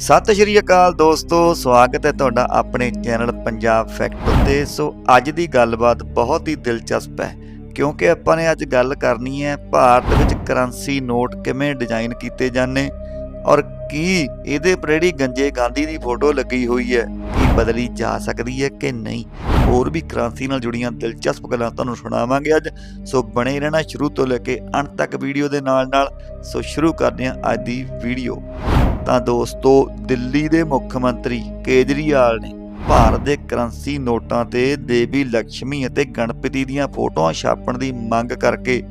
ਸਤਿ ਸ਼੍ਰੀ ਅਕਾਲ ਦੋਸਤੋ, ਸਵਾਗਤ ਹੈ ਤੁਹਾਡਾ ਆਪਣੇ ਚੈਨਲ ਪੰਜਾਬ ਫੈਕਟ ਉੱਤੇ। ਸੋ ਅੱਜ ਦੀ ਗੱਲਬਾਤ ਬਹੁਤ ਹੀ ਦਿਲਚਸਪ ਹੈ, ਕਿਉਂਕਿ ਆਪਾਂ ਨੇ ਅੱਜ ਗੱਲ ਕਰਨੀ ਹੈ ਭਾਰਤ ਵਿੱਚ ਕਰੰਸੀ ਨੋਟ ਕਿਵੇਂ ਡਿਜ਼ਾਈਨ ਕੀਤੇ ਜਾਂਦੇ ਔਰ ਕੀ ਇਹਦੇ ਪਰ ਜਿਹੜੀ ਗੰਜੇ ਗਾਂਧੀ ਦੀ ਫੋਟੋ ਲੱਗੀ ਹੋਈ ਹੈ, ਕੀ ਬਦਲੀ ਜਾ ਸਕਦੀ ਹੈ ਕਿ ਨਹੀਂ? ਹੋਰ ਵੀ ਕਰੰਸੀ ਨਾਲ ਜੁੜੀਆਂ ਦਿਲਚਸਪ ਗੱਲਾਂ ਤੁਹਾਨੂੰ ਸੁਣਾਵਾਂਗੇ ਅੱਜ। ਸੋ ਬਣੇ ਰਹਿਣਾ ਸ਼ੁਰੂ ਤੋਂ ਲੈ ਕੇ ਅੰਤ ਤੱਕ ਵੀਡੀਓ ਦੇ ਨਾਲ ਨਾਲ ਸੋ ਸ਼ੁਰੂ ਕਰਦੇ ਹਾਂ ਅੱਜ ਦੀ ਵੀਡੀਓ। ਤਾਂ ਦੋਸਤੋ, ਦਿੱਲੀ ਦੇ ਮੁੱਖ ਮੰਤਰੀ ਕੇਜਰੀਵਾਲ ਨੇ ਭਾਰਤ ਦੇ ਕਰੰਸੀ ਨੋਟਾਂ ਤੇ ਦੇਵੀ ਲక్ష్ਮੀ ਅਤੇ ਗਣਪਤੀ ਦੀਆਂ ਫੋਟੋਆਂ ਛਾਪਣ ਦੀ ਮੰਗ ਕਰਕੇ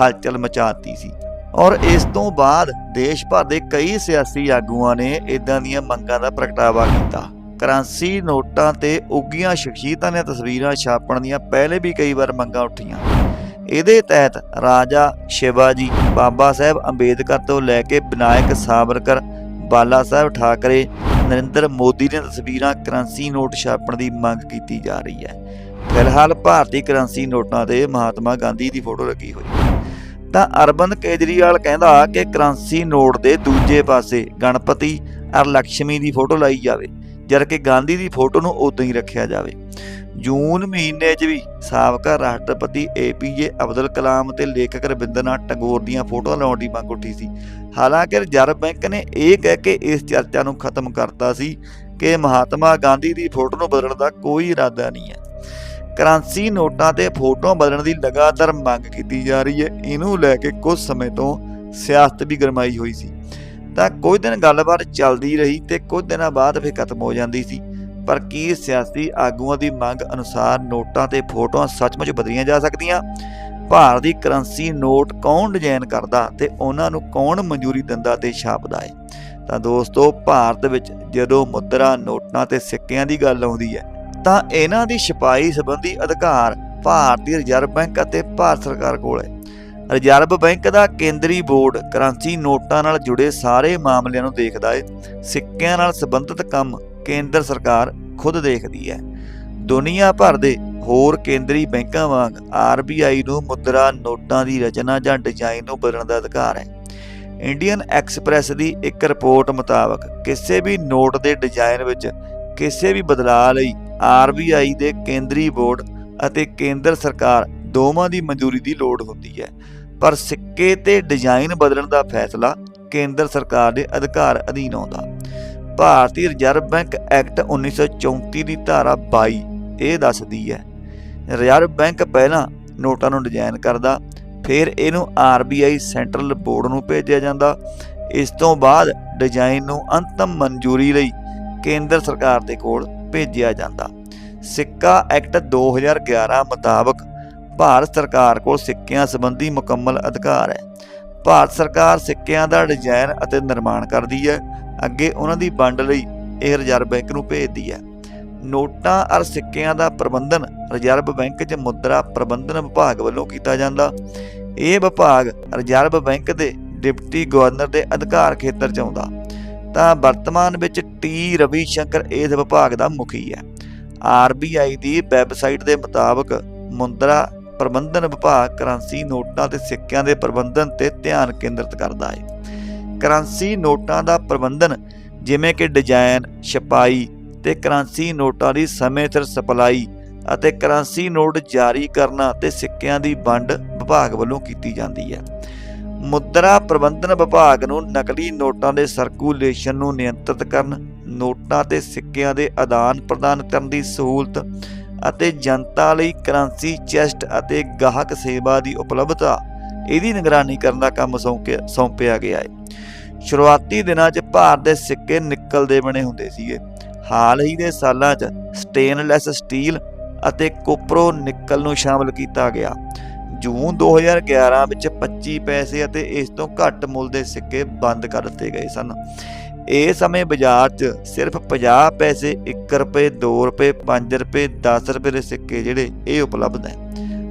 ਹਲਚਲ ਮਚਾਤੀ ਸੀ। ਔਰ ਇਸ ਤੋਂ ਬਾਅਦ ਦੇਸ਼ ਭਰ ਦੇ ਕਈ ਸਿਆਸੀ ਆਗੂਆਂ ਨੇ ਇਦਾਂ ਦੀਆਂ ਮੰਗਾਂ ਦਾ ਪ੍ਰਗਟਾਵਾ ਕੀਤਾ। ਕਰੰਸੀ ਨੋਟਾਂ ਤੇ ਉੱਗੀਆਂ ਸ਼ਖਸੀਅਤਾਂ ਦੀਆਂ ਤਸਵੀਰਾਂ ਛਾਪਣ ਦੀਆਂ ਪਹਿਲੇ ਵੀ ਕਈ ਵਾਰ ਮੰਗਾਂ ਉੱਠੀਆਂ। ਇਹਦੇ ਤਹਿਤ ਰਾਜਾ ਸ਼ਿਵਾਜੀ ਬਾਬਾ ਸਾਹਿਬ ਅੰਬੇਦਕਰ ਤੋਂ ਲੈ ਕੇ ਵਿਨਾਇਕ ਸਾਵਰਕਰ ਬਾਲਾ ਸਾਹਿਬ ਠਾਕਰੇ, ਨਰਿੰਦਰ ਮੋਦੀ ਦੀਆਂ ਤਸਵੀਰਾਂ ਕਰੰਸੀ ਨੋਟ ਛਾਪਣ ਦੀ ਮੰਗ ਕੀਤੀ ਜਾ ਰਹੀ ਹੈ। ਫਿਲਹਾਲ ਭਾਰਤੀ ਕਰੰਸੀ ਨੋਟਾਂ ਤੇ ਮਹਾਤਮਾ ਗਾਂਧੀ ਦੀ ਫੋਟੋ ਲੱਗੀ ਹੋਈ ਹੈ। ਤਾਂ ਅਰਬੰਦ ਕੇਜਰੀਵਾਲ ਕਹਿੰਦਾ ਕਿ ਕਰੰਸੀ ਨੋਟ ਦੇ ਦੂਜੇ ਪਾਸੇ ਗਣਪਤੀ ਅਰ ਲక్ష్ਮੀ ਦੀ ਫੋਟੋ ਲਾਈ ਜਾਵੇ ਜਦ ਕਿ ਗਾਂਧੀ ਦੀ ਫੋਟੋ ਨੂੰ ਉਦੋਂ ਹੀ ਰੱਖਿਆ ਜਾਵੇ। ਜੂਨ ਮਹੀਨੇ 'ਚ ਵੀ ਸਾਬਕਾ ਰਾਸ਼ਟਰਪਤੀ ਏਪੀਜੇ ਅਬਦੁਲ ਕਲਾਮ ਤੇ ਲੇਖਕ ਰਵਿੰਦਰਨਾਥ ਟੈਗੋਰ ਦੀਆਂ ਫੋਟੋਆਂ ਲਾਉਣ ਦੀ ਮੰਗ ਉੱਠੀ ਸੀ। ਹਾਲਾਂਕਿ ਰਿਜ਼ਰਵ ਬੈਂਕ ਨੇ ਇਹ ਕਹਿ ਕੇ ਇਸ ਚਰਚਾ ਨੂੰ ਖਤਮ ਕਰਤਾ ਸੀ ਕਿ ਮਹਾਤਮਾ ਗਾਂਧੀ ਦੀ ਫੋਟੋ ਨੂੰ ਬਦਲਣ ਦਾ ਕੋਈ ਇਰਾਦਾ ਨਹੀਂ ਹੈ। ਕਰੰਸੀ ਨੋਟਾਂ ਤੇ ਫੋਟੋਆਂ ਬਦਲਣ ਦੀ ਲਗਾਤਾਰ ਮੰਗ ਕੀਤੀ ਜਾ ਰਹੀ ਹੈ। ਇਹਨੂੰ ਲੈ ਕੇ ਕੁਝ ਸਮੇਂ ਤੋਂ ਸਿਆਸਤ ਵੀ ਗਰਮਾਈ ਹੋਈ ਸੀ। ਤਾਂ ਕੁਝ ਦਿਨ ਗੱਲਬਾਤ ਚੱਲਦੀ ਰਹੀ ਤੇ ਕੁਝ ਦਿਨਾਂ ਬਾਅਦ ਫਿਰ ਖਤਮ ਹੋ ਜਾਂਦੀ ਸੀ। ਪਰ ਕੀ ਸਿਆਸੀ ਆਗੂਆਂ ਦੀ ਮੰਗ ਅਨੁਸਾਰ ਨੋਟਾਂ ਤੇ ਫੋਟੋਆਂ ਸੱਚਮੁੱਚ ਬਦਲੀਆਂ ਜਾ ਸਕਦੀਆਂ? ਭਾਰਤ ਦੀ ਕਰੰਸੀ ਨੋਟ ਕੌਣ ਡਿਜ਼ਾਈਨ ਕਰਦਾ ਤੇ ਉਹਨਾਂ ਨੂੰ ਕੌਣ ਮਨਜ਼ੂਰੀ ਦਿੰਦਾ ਤੇ ਛਾਪਦਾ ਹੈ ਤਾਂ ਦੋਸਤੋ, ਭਾਰਤ ਵਿੱਚ ਜਦੋਂ ਮੁਦਰਾ ਨੋਟਾਂ ਤੇ ਸਿੱਕਿਆਂ ਦੀ ਗੱਲ ਆਉਂਦੀ ਹੈ ਤਾਂ ਇਹਨਾਂ ਦੀ ਛਪਾਈ ਸੰਬੰਧੀ ਅਧਿਕਾਰ ਭਾਰਤੀ ਰਿਜ਼ਰਵ ਬੈਂਕ ਅਤੇ ਭਾਰਤ ਸਰਕਾਰ ਕੋਲ ਹੈ ਰਿਜ਼ਰਵ ਬੈਂਕ ਦਾ ਕੇਂਦਰੀ ਬੋਰਡ ਕਰੰਸੀ ਨੋਟਾਂ ਨਾਲ ਜੁੜੇ ਸਾਰੇ ਮਾਮਲਿਆਂ ਨੂੰ ਦੇਖਦਾ ਹੈ ਸਿੱਕਿਆਂ ਨਾਲ ਸੰਬੰਧਿਤ ਕੰਮ ਕੇਂਦਰ ਸਰਕਾਰ ਖੁਦ ਦੇਖਦੀ ਹੈ। ਦੁਨੀਆ ਭਰ ਦੇ ਹੋਰ ਕੇਂਦਰੀ ਬੈਂਕਾਂ ਵਾਂਗ ਆਰਬੀਆਈ ਨੂੰ ਮੁਦਰਾ ਨੋਟਾਂ ਦੀ ਰਚਨਾ ਜਾਂ ਡਿਜ਼ਾਈਨ ਨੂੰ ਬਦਲਣ ਦਾ ਅਧਿਕਾਰ ਹੈ। ਇੰਡੀਅਨ ਐਕਸਪ੍ਰੈਸ ਦੀ ਇੱਕ ਰਿਪੋਰਟ ਮੁਤਾਬਕ ਕਿਸੇ ਵੀ ਨੋਟ ਦੇ ਡਿਜ਼ਾਈਨ ਵਿੱਚ ਕਿਸੇ ਵੀ ਬਦਲਾਅ ਲਈ ਆਰਬੀਆਈ ਦੇ ਕੇਂਦਰੀ ਬੋਰਡ ਅਤੇ ਕੇਂਦਰ ਸਰਕਾਰ ਦੋਵਾਂ ਦੀ ਮਨਜ਼ੂਰੀ ਦੀ ਲੋੜ ਹੁੰਦੀ ਹੈ। ਪਰ ਸਿੱਕੇ ਤੇ ਡਿਜ਼ਾਈਨ ਬਦਲਣ ਦਾ ਫੈਸਲਾ ਕੇਂਦਰ ਸਰਕਾਰ ਦੇ ਅਧਿਕਾਰ ਅਧੀਨ ਆਉਂਦਾ। ਭਾਰਤੀ ਰਿਜ਼ਰਵ ਬੈਂਕ ਐਕਟ 1934 ਦੀ ਧਾਰਾ 22 ਇਹ ਦੱਸਦੀ ਹੈ ਰਿਜ਼ਰਵ ਬੈਂਕ ਪਹਿਲਾਂ ਨੋਟਾਂ ਨੂੰ ਡਿਜ਼ਾਈਨ ਕਰਦਾ, ਫਿਰ ਇਹਨੂੰ ਆਰਬੀਆਈ ਸੈਂਟਰਲ ਬੋਰਡ ਨੂੰ ਭੇਜਿਆ ਜਾਂਦਾ। ਇਸ ਤੋਂ ਬਾਅਦ ਡਿਜ਼ਾਈਨ ਨੂੰ ਅੰਤਮ ਮਨਜ਼ੂਰੀ ਲਈ ਕੇਂਦਰ ਸਰਕਾਰ ਦੇ ਕੋਲ ਭੇਜਿਆ ਜਾਂਦਾ। ਸਿੱਕਾ ਐਕਟ 2011 ਮੁਤਾਬਕ ਭਾਰਤ ਸਰਕਾਰ ਕੋਲ ਸਿੱਕਿਆਂ ਸੰਬੰਧੀ ਮੁਕੰਮਲ ਅਧਿਕਾਰ ਹੈ। ਭਾਰਤ ਸਰਕਾਰ ਸਿੱਕਿਆਂ ਦਾ ਡਿਜ਼ਾਈਨ ਅਤੇ ਨਿਰਮਾਣ ਕਰਦੀ ਹੈ ਅੱਗੇ ਉਹਨਾਂ ਦੀ ਵੰਡ ਲਈ ਇਹ ਰਿਜ਼ਰਵ ਬੈਂਕ ਨੂੰ ਭੇਜਦੀ ਹੈ। ਨੋਟਾਂ ਅਰ ਸਿੱਕਿਆਂ ਦਾ ਪ੍ਰਬੰਧਨ ਰਿਜ਼ਰਵ ਬੈਂਕ 'ਚ ਮੁਦਰਾ ਪ੍ਰਬੰਧਨ ਵਿਭਾਗ ਵੱਲੋਂ ਕੀਤਾ ਜਾਂਦਾ। ਇਹ ਵਿਭਾਗ ਰਿਜ਼ਰਵ ਬੈਂਕ ਦੇ ਡਿਪਟੀ ਗਵਰਨਰ ਦੇ ਅਧਿਕਾਰ ਖੇਤਰ 'ਚ ਆਉਂਦਾ। ਤਾਂ ਵਰਤਮਾਨ ਵਿੱਚ ਟੀ. ਰਵੀ ਸ਼ੰਕਰ ਇਸ ਵਿਭਾਗ ਦਾ ਮੁਖੀ ਹੈ। ਆਰਬੀਆਈ ਦੀ ਵੈਬਸਾਈਟ ਦੇ ਮੁਤਾਬਕ ਮੁਦਰਾ ਪ੍ਰਬੰਧਨ ਵਿਭਾਗ ਕਰੰਸੀ ਨੋਟਾਂ ਤੇ ਸਿੱਕਿਆਂ ਦੇ ਪ੍ਰਬੰਧਨ ਤੇ ਧਿਆਨ ਕੇਂਦਰਿਤ ਕਰਦਾ ਹੈ। ਕਰੰਸੀ ਨੋਟਾਂ ਦਾ ਪ੍ਰਬੰਧਨ, ਜਿਵੇਂ ਕਿ ਡਿਜ਼ਾਈਨ, ਛਪਾਈ ਤੇ ਕਰੰਸੀ ਨੋਟਾਂ ਦੀ ਸਮੇਂ ਸਿਰ ਸਪਲਾਈ ਅਤੇ ਕਰੰਸੀ ਨੋਟ ਜਾਰੀ ਕਰਨਾ ਤੇ ਸਿੱਕਿਆਂ ਦੀ ਵੰਡ ਵਿਭਾਗ ਵੱਲੋਂ ਕੀਤੀ ਜਾਂਦੀ ਹੈ। ਮੁਦਰਾ ਪ੍ਰਬੰਧਨ ਵਿਭਾਗ ਨੂੰ ਨਕਲੀ ਨੋਟਾਂ ਦੇ ਸਰਕੂਲੇਸ਼ਨ ਨੂੰ ਨਿਯੰਤਰਿਤ ਕਰਨ, ਨੋਟਾਂ ਤੇ ਸਿੱਕਿਆਂ ਦੇ ਆਦਾਨ ਪ੍ਰਦਾਨ ਕਰਨ ਦੀ ਸਹੂਲਤ ਅਤੇ ਜਨਤਾ ਲਈ ਕਰੰਸੀ ਚੈਸਟ ਅਤੇ ਗਾਹਕ ਸੇਵਾ ਦੀ ਉਪਲਬਧਤਾ, ਇਹਦੀ ਨਿਗਰਾਨੀ ਕਰਨ ਦਾ ਕੰਮ ਸੌਂਪਿਆ ਸੌਂਪਿਆ ਗਿਆ ਹੈ। ਸ਼ੁਰੂਆਤੀ ਦਿਨਾਂ 'ਚ ਭਾਰ ਦੇ ਸਿੱਕੇ ਨਿੱਕਲ ਦੇ ਬਣੇ ਹੁੰਦੇ ਸੀਗੇ। ਹਾਲ ਹੀ ਦੇ ਸਾਲਾਂ 'ਚ ਸਟੇਨਲੈਸ ਸਟੀਲ ਅਤੇ ਕੋਪਰੋ ਨਿੱਕਲ ਨੂੰ ਸ਼ਾਮਲ ਕੀਤਾ ਗਿਆ। ਜੂਨ 2011 ਵਿੱਚ 25 ਪੈਸੇ ਅਤੇ ਇਸ ਤੋਂ ਘੱਟ ਮੁੱਲ ਦੇ ਸਿੱਕੇ ਬੰਦ ਕਰ ਦਿੱਤੇ ਗਏ ਸਨ। ਇਹ ਸਮੇਂ ਬਾਜ਼ਾਰ 'ਚ ਸਿਰਫ 50 ਪੈਸੇ 1 ਰੁਪਏ 2 ਰੁਪਏ 5 ਰੁਪਏ 10 ਰੁਪਏ ਦੇ ਸਿੱਕੇ ਜਿਹੜੇ ਇਹ ਉਪਲਬਧ ਹੈ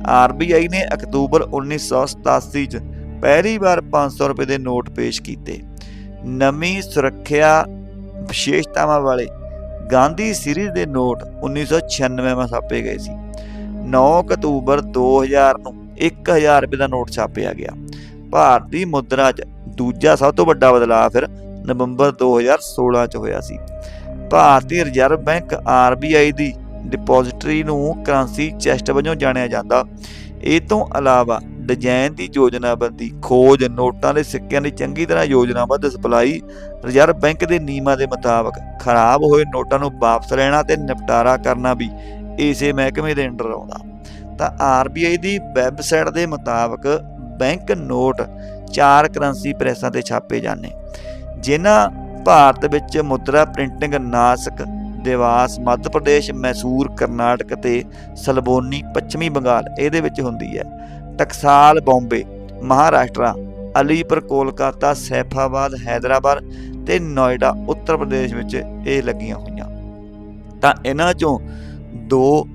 ਆਰਬੀਆਈ ਨੇ ਅਕਤੂਬਰ 1987 'ਚ ਪਹਿਲੀ ਵਾਰ 500 ਰੁਪਏ ਦੇ ਨੋਟ ਪੇਸ਼ ਕੀਤੇ। ਨਵੀਂ ਸੁਰੱਖਿਆ ਵਿਸ਼ੇਸ਼ਤਾਵਾਂ ਵਾਲੇ ਗਾਂਧੀ ਸੀਰੀਜ਼ ਦੇ ਨੋਟ 1996 ਵਿੱਚ ਛਾਪੇ ਗਏ ਸੀ। 9 ਅਕਤੂਬਰ 2000 ਨੂੰ 1000 ਰੁਪਏ ਦਾ ਨੋਟ ਛਾਪਿਆ ਗਿਆ। ਭਾਰਤੀ ਮੁਦਰਾ 'ਚ ਦੂਜਾ ਸਭ ਤੋਂ ਵੱਡਾ ਬਦਲਾਅ ਫਿਰ ਨਵੰਬਰ 2016 ਚ ਹੋਇਆ ਸੀ। ਭਾਰਤੀ ਰਿਜ਼ਰਵ ਬੈਂਕ RBI ਦੀ ਡਿਪੋਜ਼ਿਟਰੀ ਨੂੰ ਕਰੰਸੀ ਚੈਸਟ ਵਜੋਂ ਜਾਣਿਆ ਜਾਂਦਾ। ਇਹ ਤੋਂ ਇਲਾਵਾ ਡਿਜ਼ਾਈਨ ਦੀ ਯੋਜਨਾਬੰਦੀ ਖੋਜ, ਨੋਟਾਂ ਦੇ ਸਿੱਕਿਆਂ ਦੀ ਚੰਗੀ ਤਰ੍ਹਾਂ ਯੋਜਨਾਬੱਧ ਸਪਲਾਈ, ਰਿਜ਼ਰਵ ਬੈਂਕ ਦੇ ਨਿਯਮਾਂ ਦੇ ਮੁਤਾਬਕ ਖਰਾਬ ਹੋਏ ਨੋਟਾਂ ਨੂੰ ਵਾਪਸ ਲੈਣਾ ਤੇ ਨਿਪਟਾਰਾ ਕਰਨਾ ਵੀ, ਇਸੇ ਮਹਿਕਮੇ ਦੇ ਅੰਡਰ ਆਉਂਦਾ। ਤਾਂ RBI ਦੀ ਵੈਬਸਾਈਟ ਦੇ ਮੁਤਾਬਕ ਬੈਂਕ ਨੋਟ ਚਾਰ ਕਰੰਸੀ ਪ੍ਰੈਸਾਂ ਤੇ ਛਾਪੇ ਜਾਂਦੇ। ਜਿਨ੍ਹਾਂ ਭਾਰਤ ਵਿੱਚ ਮੁਦਰਾ ਪ੍ਰਿੰਟਿੰਗ ਨਾਸਕ, ਦੇਵਾਸ, ਮੱਧ ਪ੍ਰਦੇਸ਼, ਮੈਸੂਰ, ਕਰਨਾਟਕ ਤੇ ਸਲਬੋਨੀ, ਪੱਛਮੀ ਬੰਗਾਲ ਇਹਦੇ ਵਿੱਚ ਹੁੰਦੀ ਹੈ। ਟਕਸਾਲ ਬੰਬੇ, ਮਹਾਰਾਸ਼ਟਰ, ਅਲੀਪੁਰ, ਕੋਲਕਾਤਾ, ਸੈਫਾਬਾਦ, ਹੈਦਰਾਬਾਦ ਤੇ ਨੋਇਡਾ, ਉੱਤਰ ਪ੍ਰਦੇਸ਼ ਵਿੱਚ ਇਹ ਲੱਗੀਆਂ ਹੋਈਆਂ। ਤਾਂ ਇਹਨਾਂ ਚੋਂ ਦੋ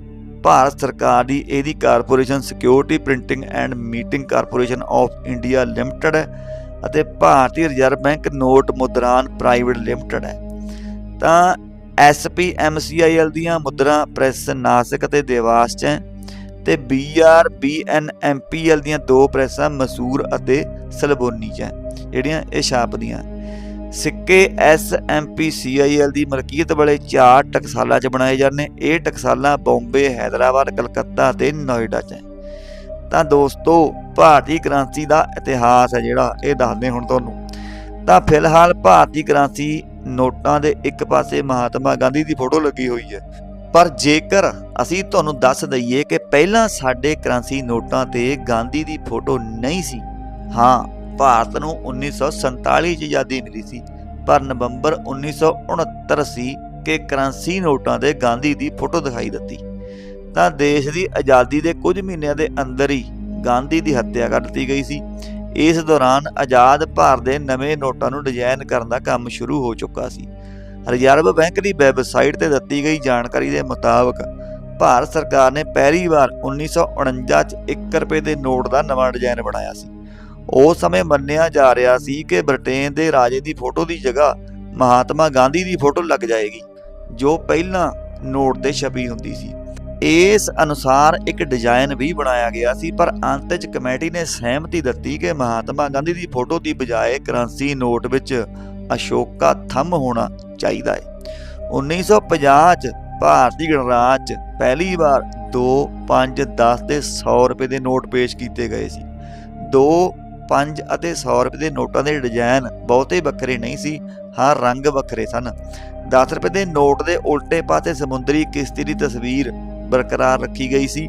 ਭਾਰਤ ਸਰਕਾਰ ਦੀ, ਇਹਦੀ corporation security printing and minting corporation of India limited ਹੈ ਅਤੇ Bharatiya reserve bank note Mudran private limited ਹੈ। ਤਾਂ ਐਸਪੀਐਮਸੀਆਈਐਲ ਦੀਆਂ ਮੁਦਰਾ ਪ੍ਰੈਸ, ਨਾਸਿਕ ਅਤੇ ਦੇਵਾਸ ਚ ਹੈ ਤੇ ਬੀਆਰਬੀਐਨਐਮਪੀਐਲ ਦੀਆਂ ਦੋ ਪ੍ਰੈਸਾਂ ਮਸੂਰ ਅਤੇ ਸਲਬੋਨੀ ਚ ਹੈ। ਜਿਹੜੀਆਂ ਇਹ ਛਾਪਦੀਆਂ ਸਿੱਕੇ ਐਸਐਮਪੀਸੀਆਈਐਲ ਦੀ ਮਲਕੀਅਤ ਵਾਲੇ ਚਾਰ ਟਕਸਾਲਾਂ 'ਚ ਬਣਾਏ ਜਾਂਦੇ ਇਹ ਟਕਸਾਲਾਂ ਬੰਬੇ, ਹੈਦਰਾਬਾਦ, ਕਲਕੱਤਾ ਅਤੇ ਨੋਇਡਾ 'ਚ ਹੈ। ਤਾਂ ਦੋਸਤੋ, ਭਾਰਤੀ ਕਰੰਸੀ ਦਾ ਇਤਿਹਾਸ ਹੈ ਜਿਹੜਾ, ਇਹ ਦੱਸਦੇ ਹੁਣ ਤੁਹਾਨੂੰ। ਤਾਂ ਫਿਲਹਾਲ ਭਾਰਤੀ ਕਰੰਸੀ ਨੋਟਾਂ ਦੇ ਇੱਕ ਪਾਸੇ ਮਹਾਤਮਾ ਗਾਂਧੀ ਦੀ ਫੋਟੋ ਲੱਗੀ ਹੋਈ ਹੈ। ਪਰ ਜੇਕਰ ਅਸੀਂ ਤੁਹਾਨੂੰ ਦੱਸ ਦਈਏ ਕਿ ਪਹਿਲਾਂ ਸਾਡੇ ਕਰੰਸੀ ਨੋਟਾਂ ਤੇ ਗਾਂਧੀ ਦੀ ਫੋਟੋ ਨਹੀਂ ਸੀ, ਹਾਂ, ਭਾਰਤ ਨੂੰ 1947 ਚ ਆਜ਼ਾਦੀ ਮਿਲੀ ਸੀ, ਪਰ ਨਵੰਬਰ 1969 ਸੀ ਕਿ ਕਰੰਸੀ ਨੋਟਾਂ ਤੇ ਗਾਂਧੀ ਦੀ ਫੋਟੋ ਦਿਖਾਈ ਦਿੱਤੀ। ਤਾਂ ਦੇਸ਼ ਦੀ ਆਜ਼ਾਦੀ ਦੇ ਕੁਝ ਮਹੀਨਿਆਂ ਦੇ ਅੰਦਰ ਹੀ ਗਾਂਧੀ ਦੀ ਹੱਤਿਆ ਕਰ ਦਿੱਤੀ ਗਈ ਸੀ। ਇਸ ਦੌਰਾਨ ਆਜ਼ਾਦ ਭਾਰਤ ਦੇ ਨਵੇਂ ਨੋਟਾਂ ਨੂੰ ਡਿਜ਼ਾਈਨ ਕਰਨ ਦਾ ਕੰਮ ਸ਼ੁਰੂ ਹੋ ਚੁੱਕਾ ਸੀ। ਰਿਜ਼ਰਵ ਬੈਂਕ ਦੀ ਵੈਬਸਾਈਟ ਤੇ ਦਿੱਤੀ ਗਈ ਜਾਣਕਾਰੀ ਦੇ ਮੁਤਾਬਕ, ਭਾਰਤ ਸਰਕਾਰ ਨੇ ਪਹਿਲੀ ਵਾਰ 1949 ਚ 1 ਰੁਪਏ ਦੇ ਨੋਟ ਦਾ ਨਵਾਂ ਡਿਜ਼ਾਈਨ ਬਣਾਇਆ ਸੀ। ਉਸ ਸਮੇਂ ਮੰਨਿਆ ਜਾ ਰਿਹਾ ਸੀ ਕਿ ਬ੍ਰਿਟੇਨ ਦੇ ਰਾਜੇ ਦੀ ਫੋਟੋ ਦੀ ਜਗ੍ਹਾ ਮਹਾਤਮਾ ਗਾਂਧੀ ਦੀ ਫੋਟੋ ਲੱਗ ਜਾਏਗੀ, ਜੋ ਪਹਿਲਾਂ ਨੋਟ ਤੇ ਛਪੀ ਹੁੰਦੀ ਸੀ। ਇਸ ਅਨੁਸਾਰ ਇੱਕ ਡਿਜ਼ਾਈਨ ਵੀ ਬਣਾਇਆ ਗਿਆ ਸੀ, ਪਰ ਅੰਤ ਵਿੱਚ ਕਮੇਟੀ ਨੇ ਸਹਿਮਤੀ ਦਿੱਤੀ ਕਿ ਮਹਾਤਮਾ ਗਾਂਧੀ ਦੀ ਫੋਟੋ ਦੀ ਬਜਾਏ ਕਰੰਸੀ ਨੋਟ ਵਿੱਚ ਅਸ਼ੋਕਾ ਥੰਮ ਹੋਣਾ ਚਾਹੀਦਾ ਹੈ। 1950 ਚ ਭਾਰਤੀ ਗਣਰਾਜ 'ਚ ਪਹਿਲੀ ਵਾਰ 2 5 10 ਤੇ 100 ਰੁਪਏ ਦੇ ਨੋਟ ਪੇਸ਼ ਕੀਤੇ ਗਏ ਸੀ। 2 5 ਅਤੇ 100 ਰੁਪਏ ਦੇ ਨੋਟਾਂ ਦੇ ਡਿਜ਼ਾਈਨ ਬਹੁਤੇ ਵੱਖਰੇ ਨਹੀਂ ਸੀ ਹਾਂ ਰੰਗ ਵੱਖਰੇ ਸਨ। 10 ਰੁਪਏ ਦੇ ਨੋਟ ਦੇ ਉਲਟੇ ਪਾਸੇ ਸਮੁੰਦਰੀ ਕਿਸ਼ਤੀ ਦੀ ਤਸਵੀਰ ਬਰਕਰਾਰ ਰੱਖੀ ਗਈ ਸੀ।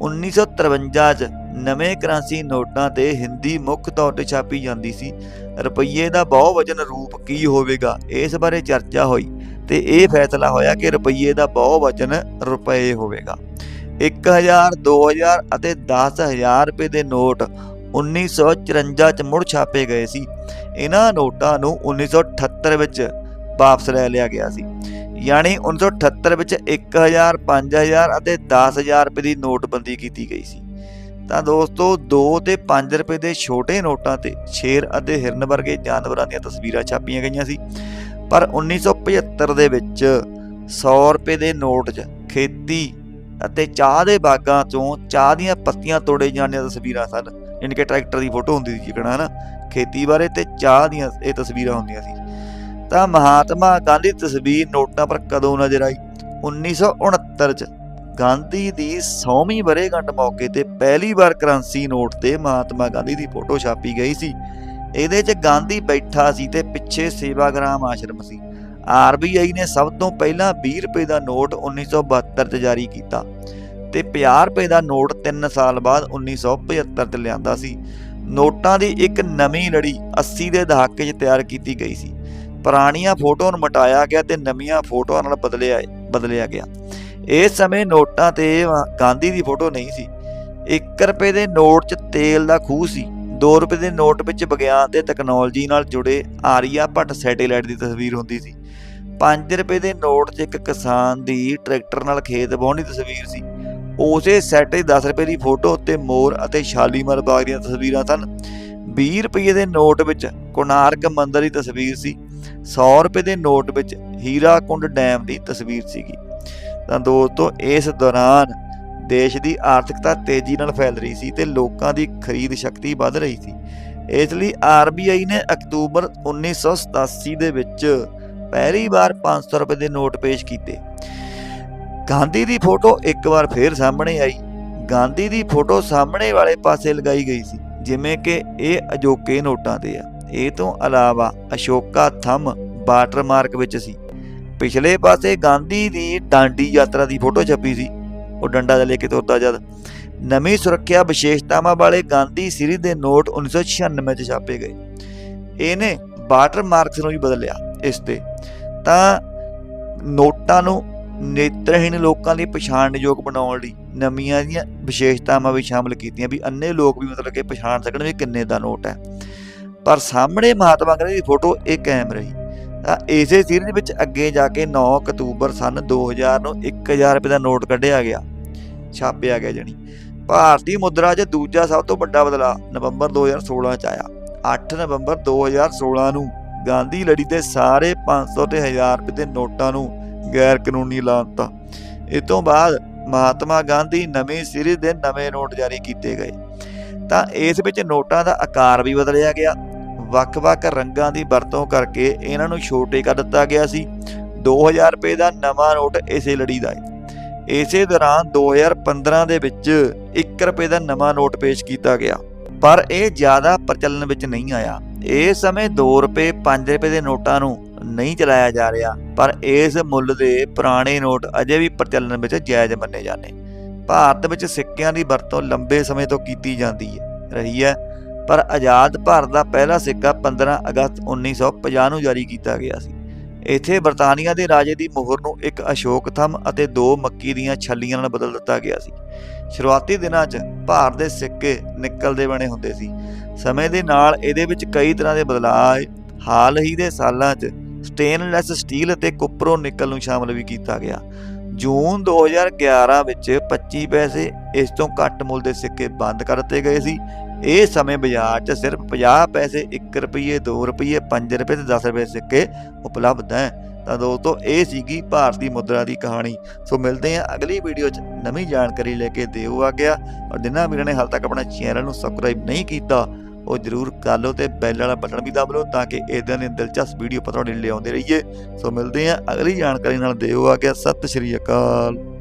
1953 ਚ ਨਵੇਂ ਕਰੰਸੀ ਨੋਟਾਂ ਤੇ ਹਿੰਦੀ ਮੁੱਖ ਤੌਰ ਤੇ ਛਾਪੀ ਜਾਂਦੀ ਸੀ। ਰੁਪਈਏ ਦਾ ਬਹੁ ਵਜਨ ਰੂਪ ਕੀ ਹੋਵੇਗਾ? ਇਸ ਬਾਰੇ ਚਰਚਾ ਹੋਈ ਤੇ ਇਹ ਫੈਸਲਾ ਹੋਇਆ ਕਿ ਰੁਪਈਏ ਦਾ ਬਹੁ ਵਜਨ ਰੁਪਏ ਹੋਵੇਗਾ। 1000 2000 ਅਤੇ 10000 ਰੁਪਏ ਦੇ ਨੋਟ 1954 ਚ ਮੁੜ ਛਾਪੇ ਗਏ ਸੀ। ਇਹਨਾਂ ਨੋਟਾਂ ਨੂੰ 1978 ਵਿੱਚ ਵਾਪਸ ਲੈ ਲਿਆ ਗਿਆ ਸੀ। ਯਾਨੀ 1978 ਵਿੱਚ 1000 5000 ਅਤੇ 10000 ਰੁਪਏ ਦੀ ਨੋਟਬੰਦੀ ਕੀਤੀ ਗਈ ਸੀ। ਤਾਂ ਦੋਸਤੋ 2 ਤੇ 5 ਰੁਪਏ ਦੇ ਛੋਟੇ ਨੋਟਾਂ ਤੇ ਸ਼ੇਰ ਅਤੇ ਹਿਰਨ ਵਰਗੇ ਜਾਨਵਰਾਂ ਦੀਆਂ ਤਸਵੀਰਾਂ ਛਾਪੀਆਂ ਗਈਆਂ ਸੀ। ਪਰ 1975 ਦੇ ਵਿੱਚ 100 ਰੁਪਏ ਦੇ ਨੋਟ 'ਚ ਖੇਤੀ ਅਤੇ ਚਾਹ ਦੇ ਬਾਗਾਂ ਚੋਂ ਚਾਹ ਦੀਆਂ ਪੱਤੀਆਂ ਤੋੜੇ ਜਾਣ ਦੀਆਂ ਤਸਵੀਰਾਂ ਸਨ। ਯਾਨੀ ਕਿ ਟਰੈਕਟਰ ਦੀ ਫੋਟੋ ਹੁੰਦੀ ਸੀ ਜਿਕਣਾ ਹਨਾ? ਖੇਤੀ ਬਾਰੇ ਤੇ ਚਾਹ ਦੀਆਂ ਇਹ ਤਸਵੀਰਾਂ ਹੁੰਦੀਆਂ ਸੀ। ਤਾਂ ਮਹਾਤਮਾ ਗਾਂਧੀ ਤਸਵੀਰ ਨੋਟਾਂ ਪਰ ਕਦੋਂ ਨਜ਼ਰ ਆਈ? 1969 ਚ ਗਾਂਧੀ ਦੀ 100ਵੀਂ ਬਰੇਗੰਢ ਮੌਕੇ ਤੇ ਪਹਿਲੀ ਵਾਰ ਕਰੰਸੀ ਨੋਟ ਤੇ ਮਹਾਤਮਾ ਗਾਂਧੀ ਦੀ ਫੋਟੋ ਛਾਪੀ ਗਈ ਸੀ। ਇਹਦੇ 'ਚ ਗਾਂਧੀ ਬੈਠਾ ਸੀ ਤੇ ਪਿੱਛੇ ਸੇਵਾਗ੍ਰਾਮ ਆਸ਼ਰਮ ਸੀ। ਆਰਬੀਆਈ ਨੇ ਸਭ ਤੋਂ ਪਹਿਲਾਂ 20 ਰੁਪਏ ਦਾ ਨੋਟ 1972 'ਚ ਜਾਰੀ ਕੀਤਾ ਤੇ 50 ਰੁਪਏ ਦਾ ਨੋਟ 3 ਸਾਲ ਬਾਅਦ 1975 'ਚ ਲਿਆਂਦਾ ਸੀ। ਨੋਟਾਂ ਦੀ ਇੱਕ ਨਵੀਂ ਲੜੀ 80 ਦੇ ਦਹਾਕੇ 'ਚ ਤਿਆਰ ਕੀਤੀ ਗਈ ਸੀ। ਪੁਰਾਣੀਆਂ ਫੋਟੋਆਂ ਨੂੰ ਮਟਾਇਆ ਗਿਆ ਤੇ ਨਵੀਆਂ ਫੋਟੋਆਂ ਨਾਲ ਬਦਲਿਆ ਬਦਲਿਆ ਗਿਆ। ਇਸ ਸਮੇਂ ਨੋਟਾਂ ਤੇ ਗਾਂਧੀ ਦੀ ਫੋਟੋ ਨਹੀਂ ਸੀ। 1 ਰੁਪਏ ਦੇ ਨੋਟ 'ਚ ਤੇਲ ਦਾ ਖੂਹ ਸੀ। 2 ਰੁਪਏ ਦੇ ਨੋਟ ਵਿੱਚ ਵਿਗਿਆਨ ਤੇ ਟੈਕਨੋਲੋਜੀ ਨਾਲ ਜੁੜੇ ਆਰੀਆ ਭੱਟ ਸੈਟੇਲਾਈਟ ਦੀ ਤਸਵੀਰ ਹੁੰਦੀ ਸੀ। 5 ਰੁਪਏ ਦੇ ਨੋਟ 'ਚ ਇੱਕ ਕਿਸਾਨ ਦੀ ਟਰੈਕਟਰ ਨਾਲ ਖੇਤ ਵਾਹੁਣ ਦੀ ਤਸਵੀਰ ਸੀ। ਉਸੇ ਸੈਟ 'ਤੇ 10 ਰੁਪਏ ਦੀ ਫੋਟੋ ਉੱਤੇ ਮੋਰ ਅਤੇ ਸ਼ਾਲੀਮਾਰ ਬਾਗ ਦੀਆਂ ਤਸਵੀਰਾਂ ਸਨ। 20 ਰੁਪਏ ਦੇ ਨੋਟ ਵਿੱਚ ਕੋਨਾਰਕ ਮੰਦਰ ਦੀ ਤਸਵੀਰ ਸੀ। 100 ਰੁਪਏ ਦੇ ਨੋਟ ਵਿੱਚ ਹੀਰਾਕੁੰਡ ਡੈਮ ਦੀ ਤਸਵੀਰ ਸੀਗੀ। ਤਾਂ ਦੋਸਤੋ, ਇਸ ਦੌਰਾਨ ਦੇਸ਼ ਦੀ ਆਰਥਿਕਤਾ ਤੇਜ਼ੀ ਨਾਲ ਫੈਲ ਰਹੀ ਸੀ ਤੇ ਲੋਕਾਂ ਦੀ ਖਰੀਦ ਸ਼ਕਤੀ ਵੱਧ ਰਹੀ ਸੀ। ਇਸ ਲਈ ਆਰਬੀਆਈ ਨੇ ਅਕਤੂਬਰ 1987 ਦੇ ਵਿੱਚ ਪਹਿਲੀ ਵਾਰ 500 ਰੁਪਏ ਦੇ ਨੋਟ ਪੇਸ਼ ਕੀਤੇ। ਗਾਂਧੀ ਦੀ ਫੋਟੋ ਇੱਕ ਵਾਰ ਫੇਰ ਸਾਹਮਣੇ ਆਈ। ਗਾਂਧੀ ਦੀ ਫੋਟੋ ਸਾਹਮਣੇ ਵਾਲੇ ਪਾਸੇ ਲਗਾਈ ਗਈ ਸੀ, ਜਿਵੇਂ ਕਿ ਇਹ ਅਜੋਕੇ ਨੋਟਾਂ ਤੇ ਆ। ਇਹ ਤੋਂ ਇਲਾਵਾ ਅਸ਼ੋਕਾ ਥੰਮ ਵਾਟਰਮਾਰਕ ਵਿੱਚ ਸੀ। ਪਿਛਲੇ ਪਾਸੇ ਗਾਂਧੀ ਦੀ ਡਾਂਡੀ ਯਾਤਰਾ ਦੀ ਫੋਟੋ ਛਪੀ ਸੀ। ਉਹ ਡੰਡਾ ਲੈ ਕੇ ਤੁਰਦਾ ਜਦ ਨਵੀਂ ਸੁਰੱਖਿਆ ਵਿਸ਼ੇਸ਼ਤਾਵਾਂ ਵਾਲੇ ਗਾਂਧੀ ਸੀਰੀ ਦੇ ਨੋਟ 1996 ਚ ਛਾਪੇ ਗਏ। ਇਹਨੇ ਵਾਟਰਮਾਰਕਸ ਨੂੰ ਵੀ ਬਦਲਿਆ ਇਸ ਤੇ। ਤਾਂ ਨੋਟਾਂ ਨੂੰ ਨੇਤਰਹੀਣ ਲੋਕਾਂ ਲਈ ਪਛਾਣਯੋਗ ਬਣਾਉਣ ਲਈ ਨਵੀਆਂ ਦੀਆਂ ਵਿਸ਼ੇਸ਼ਤਾਵਾਂ ਵੀ ਸ਼ਾਮਲ ਕੀਤੀਆਂ ਵੀ ਅੰਨੇ ਲੋਕ ਵੀ ਮਤਲਬ ਕਿ ਪਛਾਣ ਸਕਣ ਵੀ ਕਿੰਨੇ ਦਾ ਨੋਟ ਹੈ। ਪਰ ਸਾਹਮਣੇ ਮਹਾਤਮਾ ਗਾਂਧੀ ਦੀ ਫੋਟੋ ਇਹ ਕਾਇਮ ਰਹੀ। ਤਾਂ ਇਸੇ ਸੀਰੀਜ਼ ਵਿੱਚ ਅੱਗੇ ਜਾ ਕੇ 9 ਅਕਤੂਬਰ ਸਨ 2000 ਨੂੰ 1000 ਰੁਪਏ ਦਾ ਨੋਟ ਕੱਢਿਆ ਗਿਆ, ਛਾਪਿਆ ਗਿਆ ਜਣੀ। ਭਾਰਤੀ ਮੁਦਰਾ 'ਚ ਦੂਜਾ ਸਭ ਤੋਂ ਵੱਡਾ ਬਦਲਾਅ ਨਵੰਬਰ 2016 'ਚ ਆਇਆ। 8 ਨਵੰਬਰ 2016 ਨੂੰ ਗਾਂਧੀ ਲੜੀ ਦੇ ਸਾਰੇ 500 ਤੇ 1000 ਰੁਪਏ ਦੇ ਨੋਟਾਂ ਨੂੰ ਗੈਰ ਕਾਨੂੰਨੀ ਐਲਾਨ ਦਿੱਤਾ। ਇਸ ਤੋਂ ਬਾਅਦ ਮਹਾਤਮਾ ਗਾਂਧੀ ਨਵੀਂ ਸੀਰੀਜ਼ ਦੇ ਨਵੇਂ ਨੋਟ ਜਾਰੀ ਕੀਤੇ ਗਏ। ਤਾਂ ਇਸ ਵਿੱਚ ਨੋਟਾਂ ਦਾ ਆਕਾਰ ਵੀ ਬਦਲਿਆ ਗਿਆ। ਵੱਖ-ਵੱਖ ਰੰਗਾਂ ਦੀ ਵਰਤੋਂ ਕਰਕੇ ਇਹਨਾਂ ਨੂੰ ਛੋਟੇ ਕਰ ਦਿੱਤਾ ਗਿਆ ਸੀ। 2000 ਰੁਪਏ ਦਾ ਨਵਾਂ ਨੋਟ ਇਸੇ ਲੜੀ ਦਾ ਹੈ। ਇਸੇ ਦੌਰਾਨ 2015 ਦੇ ਵਿੱਚ 1 ਰੁਪਏ ਦਾ ਨਵਾਂ ਨੋਟ ਪੇਸ਼ ਕੀਤਾ ਗਿਆ। ਪਰ ਇਹ ਜ਼ਿਆਦਾ ਪ੍ਰਚਲਨ ਵਿੱਚ ਨਹੀਂ ਆਇਆ। ਇਸ ਸਮੇਂ 2 ਰੁਪਏ 5 ਰੁਪਏ ਦੇ ਨੋਟਾਂ ਨੂੰ ਨਹੀਂ ਚਲਾਇਆ ਜਾ ਰਿਹਾ। ਪਰ ਇਸ ਮੁੱਲ ਦੇ ਪੁਰਾਣੇ ਨੋਟ ਅਜੇ ਵੀ ਪ੍ਰਚਲਨ ਵਿੱਚ ਜਾਇਜ਼ ਮੰਨੇ ਜਾਂਦੇ। ਭਾਰਤ ਵਿੱਚ ਸਿੱਕਿਆਂ ਦੀ ਵਰਤੋਂ ਲੰਬੇ ਸਮੇਂ ਤੋਂ ਕੀਤੀ ਜਾਂਦੀ ਹੈ। ਰਹੀ ਹੈ ਪਰ ਆਜ਼ਾਦ ਭਾਰਤ ਦਾ ਪਹਿਲਾ ਸਿੱਕਾ 15 ਅਗਸਤ 1950 ਨੂੰ ਜਾਰੀ ਕੀਤਾ ਗਿਆ ਸੀ। ਇੱਥੇ ਬਰਤਾਨੀਆ ਦੇ ਰਾਜੇ ਦੀ ਮੋਹਰ ਨੂੰ ਇੱਕ ਅਸ਼ੋਕ ਥੰਮ ਅਤੇ ਦੋ ਮੱਕੀ ਦੀਆਂ ਛੱਲੀਆਂ ਨਾਲ ਬਦਲ ਦਿੱਤਾ ਗਿਆ ਸੀ। ਸ਼ੁਰੂਆਤੀ ਦਿਨਾਂ 'ਚ ਭਾਰਤ ਦੇ ਸਿੱਕੇ ਨਿੱਕਲ ਦੇ ਬਣੇ ਹੁੰਦੇ ਸੀ। ਸਮੇਂ ਦੇ ਨਾਲ ਇਹਦੇ ਵਿੱਚ ਕਈ ਤਰ੍ਹਾਂ ਦੇ ਬਦਲਾਅ ਆਏ। ਹਾਲ ਹੀ ਦੇ ਸਾਲਾਂ 'ਚ ਸਟੇਨਲੈਸ ਸਟੀਲ ਅਤੇ ਕੁਪਰੋ ਨਿਕਲ ਨੂੰ ਸ਼ਾਮਲ ਵੀ ਕੀਤਾ ਗਿਆ। ਜੂਨ 2011 ਵਿੱਚ 25 ਪੈਸੇ ਇਸ ਤੋਂ ਘੱਟ ਮੁੱਲ ਦੇ ਸਿੱਕੇ ਬੰਦ ਕਰ ਦਿੱਤੇ ਗਏ ਸੀ। ਇਹ ਸਮੇਂ ਬਾਜ਼ਾਰ 'ਚ ਸਿਰਫ 50 ਪੈਸੇ 1 ਰੁਪਏ 2 ਰੁਪਏ 5 ਰੁਪਏ ਤੇ 10 ਰੁਪਏ ਸਿੱਕੇ ਉਪਲਬਧ ਹੈ। ਤਾਂ ਦੋਸਤੋ, ਇਹ ਸੀਗੀ ਭਾਰਤੀ ਮੁਦਰਾ ਦੀ ਕਹਾਣੀ। ਸੋ ਮਿਲਦੇ ਹਾਂ ਅਗਲੀ ਵੀਡੀਓ 'ਚ। ਨਵੀਂ ਜਾਣਕਾਰੀ ਲੈ ਕੇ ਦਿਓ ਆ ਗਿਆ। ਔਰ ਜਿਨ੍ਹਾਂ ਵੀਰਾਂ ਨੇ ਹਾਲ ਤੱਕ ਆਪਣਾ ਚੈਨਲ ਨੂੰ ਸਬਸਕ੍ਰਾਈਬ ਨਹੀਂ ਕੀਤਾ, ਉਹ ਜਰੂਰ ਕਰ ਲਓ ਤੇ ਬੈਲ ਵਾਲਾ ਬਟਨ ਵੀ ਦਬ ਲਓ ਤਾਂ ਕਿ ਇਦਾਂ ਦੀਆਂ ਦਿਲਚਸਪ ਵੀਡੀਓ ਪਤਾ ਤੁਹਾਡੇ ਲਈ ਲਿਆਉਂਦੇ ਰਹੀਏ। ਸੋ ਮਿਲਦੇ ਹਾਂ ਅਗਲੀ ਜਾਣਕਾਰੀ ਨਾਲ। ਦਿਓ ਆ ਗਿਆ। ਸਤਿ ਸ਼੍ਰੀ ਅਕਾਲ।